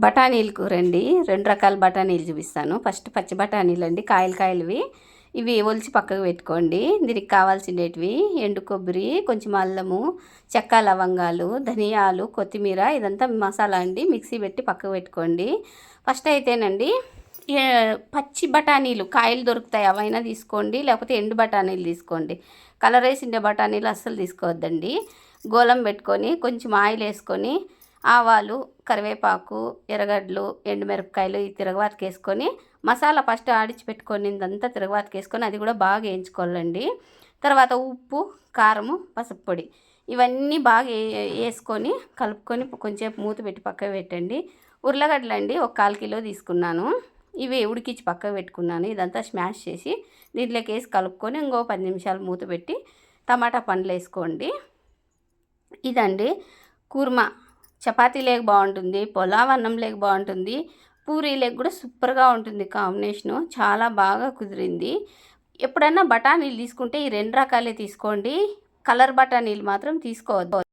బఠానీలు కూర అండి రెండు రకాల బఠానీలు చూపిస్తాను. ఫస్ట్ పచ్చి బఠానీలు అండి. కాయలు కాయలువి. ఇవి ఒలిచి పక్కకు పెట్టుకోండి. దీనికి కావాల్సినవి ఎండు కొబ్బరి కొంచెం అల్లము చెక్క లవంగాలు ధనియాలు కొత్తిమీర ఇదంతా మసాలా అండి. మిక్సీ పెట్టి పక్కకు పెట్టుకోండి. ఫస్ట్ అయితేనండి ఏ- పచ్చి బఠానీలు కాయలు దొరుకుతాయి. అవైనా తీసుకోండి. లేకపోతే ఎండు బఠానీలు తీసుకోండి. కలర్ వేసిండే బఠానీలు అస్సలు తీసుకోవద్దండి. గోలం పెట్టుకొని కొంచెం ఆయిల్ వేసుకొని ఆవాలు కరివేపాకు ఎర్రగడ్డలు ఎండుమిరపకాయలు ఈ తిరగవాతకి వేసుకొని మసాలా ఫస్ట్ ఆడిచి పెట్టుకొని ఇదంతా తిరగవాతకి వేసుకొని అది కూడా బాగా వేయించుకోవాలండి. తర్వాత ఉప్పు కారము పసుపు పొడి ఇవన్నీ బాగా వేసుకొని కలుపుకొని కొంచెంసేపు మూత పెట్టి పక్కకు పెట్టండి. ఉర్లగడ్డలు అండి ఒక కాల్ కిలో తీసుకున్నాను. ఇవి ఉడికించి పక్కకు పెట్టుకున్నాను. ఇదంతా స్మాష్ చేసి దీంట్లోకి వేసి కలుపుకొని ఇంకో పది నిమిషాలు మూత పెట్టి టమాటా పండ్లు వేసుకోండి. ఇదండి కుర్మా. చపాతీ లేక బాగుంటుంది పొలావ్ అన్నం లేక బాగుంటుంది పూరీ లేక కూడా సూపర్గా ఉంటుంది కాంబినేషను. చాలా బాగా కుదిరింది. ఎప్పుడైనా బఠానీలు తీసుకుంటే ఈ రెండు రకాలే తీసుకోండి. కలర్ బఠానీలు మాత్రం తీసుకోవద్దు.